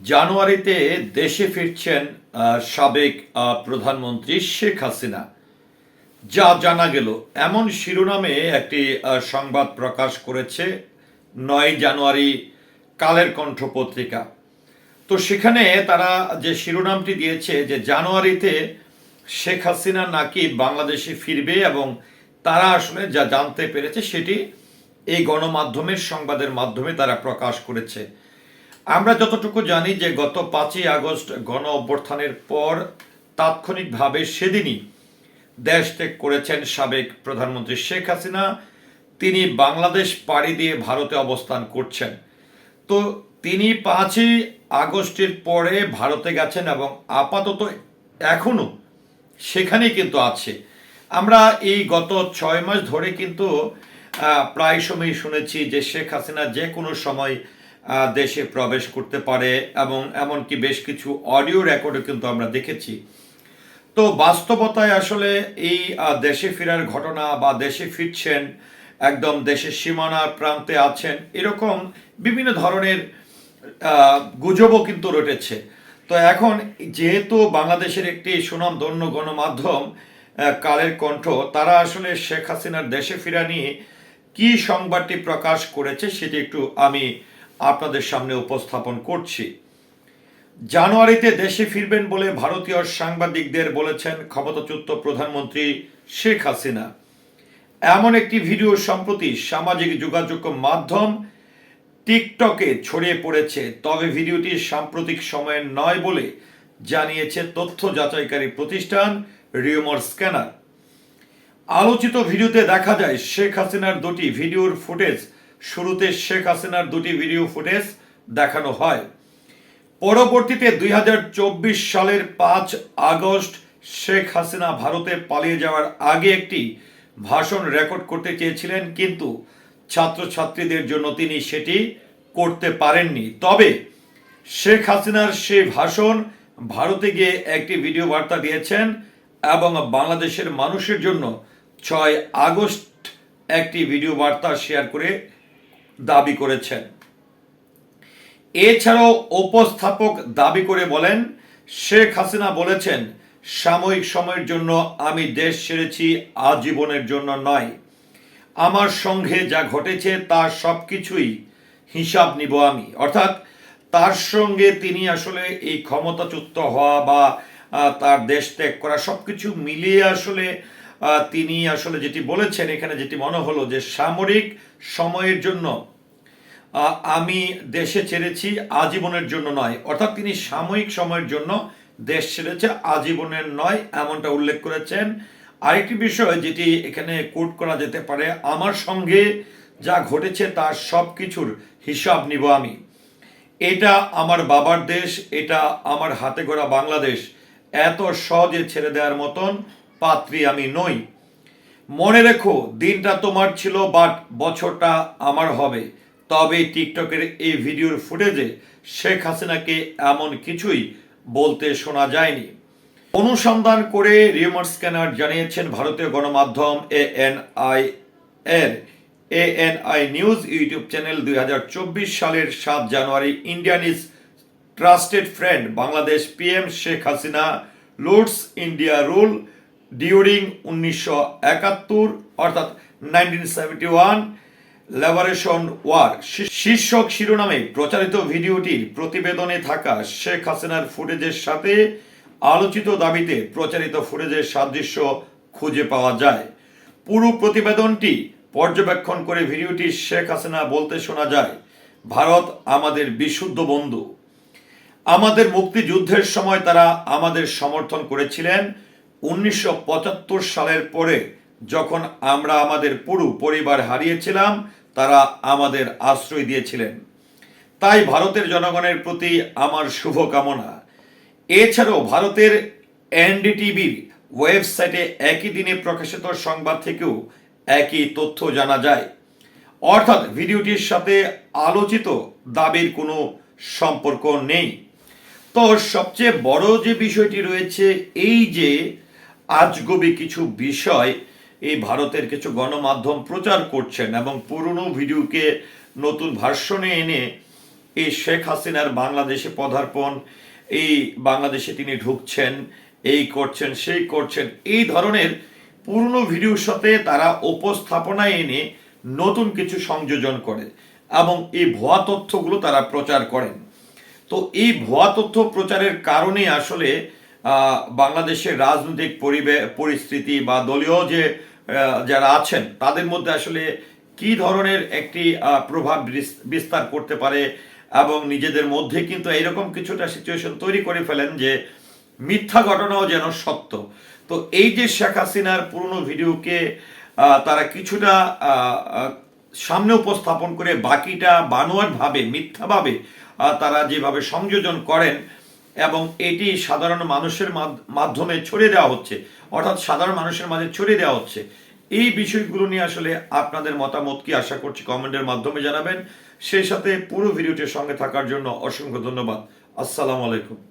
জানুয়ারিতে দেশে ফিরছেন সাবেক প্রধানমন্ত্রী শেখ হাসিনা। যা জানা গেল, এমন শিরোনামে একটি সংবাদ প্রকাশ করেছে নয় জানুয়ারি কালের কণ্ঠ পত্রিকা তো সেখানে তারা যে শিরোনামটি দিয়েছে যে জানুয়ারিতে শেখ হাসিনা নাকি বাংলাদেশে ফিরবে এবং তারা আসলে যা জানতে পেরেছে সেটি এই গণমাধ্যমের সংবাদের মাধ্যমে তারা প্রকাশ করেছে। আমরা যতটুকু জানি যে গত পাঁচই আগস্ট গণ অভ্যর্থানের পর তাৎক্ষণিকভাবে সেদিনই দেশ ত্যাগ করেছেন সাবেক প্রধানমন্ত্রী শেখ হাসিনা। তিনি বাংলাদেশ পাড়ি দিয়ে ভারতে অবস্থান করছেন। তো তিনি পাঁচই আগস্টের পরে ভারতে গেছেন এবং আপাতত এখনও সেখানেই কিন্তু আছে। আমরা এই গত ছয় মাস ধরে কিন্তু প্রায় সময় শুনেছি যে শেখ হাসিনা যে কোনো সময় দেশে প্রবেশ করতে পারে এবং এমনকি বেশ কিছু অডিও রেকর্ডও কিন্তু আমরা দেখেছি। তো বাস্তবতায় আসলে এই দেশে ফেরার ঘটনা বা দেশে ফিরছেন, একদম দেশের সীমানার প্রান্তে আছেন, এরকম বিভিন্ন ধরনের গুজবও কিন্তু রটেছে। তো এখন যেহেতু বাংলাদেশের একটি সুনামধন্য গণমাধ্যম কালের কণ্ঠ, তারা আসলে শেখ হাসিনার দেশে ফেরা নিয়ে কি সংবাদটি প্রকাশ করেছে সেটি একটু আমি আপনাদের সামনে উপস্থাপন করছি। জানুয়ারিতে দেশে ফিরবেন বলে ভারতীয় সাংবাদিকদের বলেছেন ক্ষমতাচ্যুত প্রধানমন্ত্রী শেখ হাসিনা। এমন একটি ভিডিও সম্প্রতি সামাজিক যোগাযোগ মাধ্যম টিকটকে ছড়িয়ে পড়েছে। তবে ভিডিওটি সাম্প্রতিক সময়ের নয় বলে জানিয়েছে তথ্য যাচাইকারী প্রতিষ্ঠান রিউমার স্ক্যানার। আলোচিত ভিডিওতে দেখা যায়, শেখ হাসিনার দুটি ভিডিওর ফুটেজ শুরুতে শেখ হাসিনার দুটি ভিডিও ফুটেজ দেখানো হয়। পরবর্তীতে দুই হাজার চব্বিশ সালের পাঁচ আগস্ট শেখ হাসিনা ভারতে পালিয়ে যাওয়ার আগে একটি ভাষণ রেকর্ড করতে চেয়েছিলেন, কিন্তু ছাত্রছাত্রীদের জন্য তিনি সেটি করতে পারেননি। তবে শেখ হাসিনার সে ভাষণ ভারতে গিয়ে একটি ভিডিও বার্তা দিয়েছেন এবং বাংলাদেশের মানুষের জন্য ছয় আগস্ট একটি ভিডিও বার্তা শেয়ার করে দাবি করেছেন। এছাড়াও উপস্থাপক দাবি করে বলেন, শেখ হাসিনা বলেছেন, সাময়িক সময়ের জন্য আমি দেশ ছেড়েছি আজীবনের জন্য নয়। আমার সঙ্গে যা ঘটেছে তার সব কিছুই হিসাব নিব আমি। অর্থাৎ তার সঙ্গে তিনি আসলে এই ক্ষমতাচ্যুত হওয়া বা তার দেশ ত্যাগ করা সব কিছু মিলিয়ে আসলে তিনি আসলে যেটি বলেছেন, এখানে যেটি মনে হলো যে সামরিক সময়ের জন্য আমি দেশে ছেড়েছি আজীবনের জন্য নয়। অর্থাৎ তিনি সাময়িক সময়ের জন্য দেশ ছেড়েছে আজীবনের নয়, এমনটা উল্লেখ করেছেন। আরেকটি বিষয় যেটি এখানে কোট করা যেতে পারে, আমার সঙ্গে যা ঘটেছে তার সব কিছুর হিসাব নিব আমি। এটা আমার বাবার দেশ, এটা আমার হাতে গড়া বাংলাদেশ। এত সহজে ছেড়ে দেওয়ার মতন পাত্রী আমি নই। মনে রেখো, দিনটা তোমার ছিল বাট বছরটা আমার হবে। তবে টিকটকের এই ভিডিওর ফুটেজে শেখ হাসিনাকে এমন কিছুই বলতে শোনা যায়নি। অনুসন্ধান করে রিউমার স্ক্যানার জানিয়েছেন ভারতীয় গণমাধ্যম এএনআই এর এএনআই নিউজ ইউটিউব চ্যানেল দুই হাজার চব্বিশ সালের সাত জানুয়ারি Indian is trusted friend, Bangladesh PM Sheikh Hasina, lauds India role during উনিশশো একাত্তর, অর্থাৎ nineteen seventy one liberation war শীর্ষক শিরোনামে প্রচারিত ভিডিওটির প্রতিবেদনে থাকা শেখ হাসিনার ফুটেজের সাথে আলোচিত দাবিতে প্রচারিত ফুটেজের সাদৃশ্য খুঁজে পাওয়া যায়। পুরো প্রতিবেদনটি পর্যবেক্ষণ করে ভিডিওটি শেখ হাসিনা বলতে শোনা যায়, ভারত আমাদের বিশুদ্ধ বন্ধু। আমাদের মুক্তিযুদ্ধের সময় তারা আমাদের সমর্থন করেছিলেন উনিশশো পঁচাত্তর সালের পরে যখন আমরা আমাদের পুরো পরিবার হারিয়েছিলাম, তারা আমাদের আশ্রয় দিয়েছিলেন। তাই ভারতের জনগণের প্রতি আমার শুভকামনা। এছাড়াও ভারতের এনডিটিভির ওয়েবসাইটে একই দিনে প্রকাশিত সংবাদ থেকেও একই তথ্য জানা যায়। অর্থাৎ ভিডিওটির সাথে আলোচিত দাবির কোনো সম্পর্ক নেই। তো সবচেয়ে বড় যে বিষয়টি রয়েছে, এই যে আজগবি কিছু বিষয় এই ভারতের কিছু গণমাধ্যম প্রচার করছেন এবং পুরনো ভিডিওকে নতুন ভার্সনে এনে এই শেখ হাসিনার বাংলাদেশে পদার্পণ, এই বাংলাদেশে তিনি ঢুকছেন, এই করছেন, সেই করছেন, এই ধরনের পুরনো ভিডিওর সাথে তারা উপস্থাপনায় এনে নতুন কিছু সংযোজন করে এবং এই ভুয়া তথ্যগুলো তারা প্রচার করেন। তো এই ভুয়া তথ্য প্রচারের কারণে আসলে বাংলাদেশের রাজনৈতিক পরিস্থিতি বা দলীয় যে যারা আছেন, তাদের মধ্যে আসলে কি ধরনের একটি প্রভাব বিস- বিস্তার করতে পারে এবং নিজেদের মধ্যে কিন্তু এরকম কিছুটা সিচুয়েশন তৈরি করে ফেলেন যে, মিথ্যা ঘটনাও যেন সত্য। তো এই যে শেখ হাসিনার পুরনো ভিডিওকে তারা কিছুটা সামনে উপস্থাপন করে বাকিটা বানোয়ারভাবে মিথ্যাভাবে তারা যেভাবে সংযোজন করেন এবং এটি সাধারণ মানুষের মাধ- মাধ্যমে ছড়িয়ে দেওয়া হচ্ছে। অর্থাৎ সাধারণ মানুষের মাঝে ছড়িয়ে দেওয়া হচ্ছে। এই বিষয়গুলো নিয়ে আসলে আপনাদের মতামত কি আশা করছি কমেন্টের মাধ্যমে জানাবেন। সেই সাথে পুরো ভিডিওটির সঙ্গে থাকার জন্য অসংখ্য ধন্যবাদ। আসসালামু আলাইকুম।